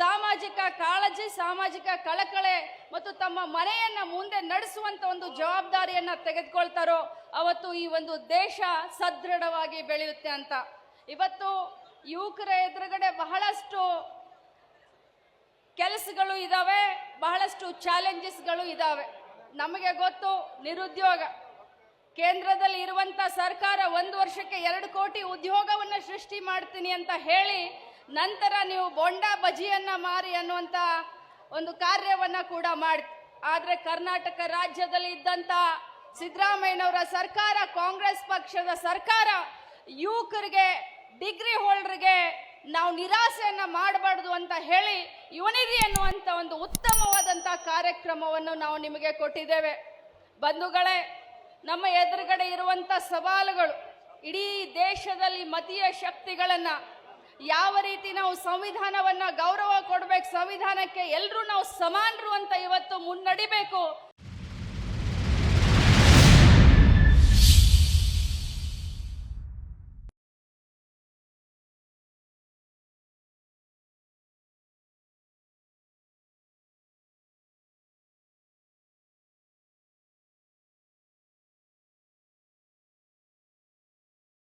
ಸಾಮಾಜಿಕ ಕಾಳಜಿ, ಸಾಮಾಜಿಕ ಕಳಕಳೆ ಮತ್ತು ತಮ್ಮ ಮನೆಯನ್ನ ಮುಂದೆ ನಡೆಸುವಂತ ಒಂದು ಜವಾಬ್ದಾರಿಯನ್ನ ತೆಗೆದುಕೊಳ್ತಾರೋ ಅವತ್ತು ಈ ಒಂದು ದೇಶ ಸದೃಢವಾಗಿ ಬೆಳೆಯುತ್ತೆ ಅಂತ. ಇವತ್ತು ಯುವಕರ ಎದುರುಗಡೆ ಬಹಳಷ್ಟು ಕೆಲಸಗಳು ಇದಾವೆ, ಬಹಳಷ್ಟು ಚಾಲೆಂಜಸ್ಗಳು ಇದಾವೆ. ನಮಗೆ ಗೊತ್ತು, ನಿರುದ್ಯೋಗ. ಕೇಂದ್ರದಲ್ಲಿ ಇರುವಂತ ಸರ್ಕಾರ ಒಂದು ವರ್ಷಕ್ಕೆ ಎರಡು ಕೋಟಿ ಉದ್ಯೋಗವನ್ನು ಸೃಷ್ಟಿ ಮಾಡ್ತೀನಿ ಅಂತ ಹೇಳಿ ನಂತರ ನೀವು ಬೊಂಡಾ ಬಜಿಯನ್ನ ಮಾರಿ ಅನ್ನುವಂತ ಒಂದು ಕಾರ್ಯವನ್ನ ಕೂಡ ಮಾಡಿ. ಆದ್ರೆ ಕರ್ನಾಟಕ ರಾಜ್ಯದಲ್ಲಿ ಇದ್ದಂತ ಸಿದ್ದರಾಮಯ್ಯನವರ ಸರ್ಕಾರ, ಕಾಂಗ್ರೆಸ್ ಪಕ್ಷದ ಸರ್ಕಾರ, ಯುವಕರಿಗೆ, ಡಿಗ್ರಿ ಹೋಲ್ಡರ್ಗೆ ನಾವು ನಿರಾಸೆಯನ್ನ ಮಾಡಬಾರ್ದು ಅಂತ ಹೇಳಿ ಯುವನಿಧಿ ಅನ್ನುವಂಥ ಒಂದು ಉತ್ತಮವಾದಂಥ ಕಾರ್ಯಕ್ರಮವನ್ನು ನಾವು ನಿಮಗೆ ಕೊಟ್ಟಿದ್ದೇವೆ. ಬಂಧುಗಳೇ, ನಮ್ಮ ಎದುರುಗಡೆ ಇರುವಂಥ ಸವಾಲುಗಳು, ಇಡೀ ದೇಶದಲ್ಲಿ ಮತೀಯ ಶಕ್ತಿಗಳನ್ನ ಯಾವ ರೀತಿ ನಾವು ಸಂವಿಧಾನವನ್ನ ಗೌರವ ಕೊಡ್ಬೇಕು ಸಂವಿಧಾನಕ್ಕೆ ಎಲ್ಲರೂ ನಾವು ಸಮಾನರು ಅಂತ ಇವತ್ತು ಮುನ್ನಡಿಬೇಕು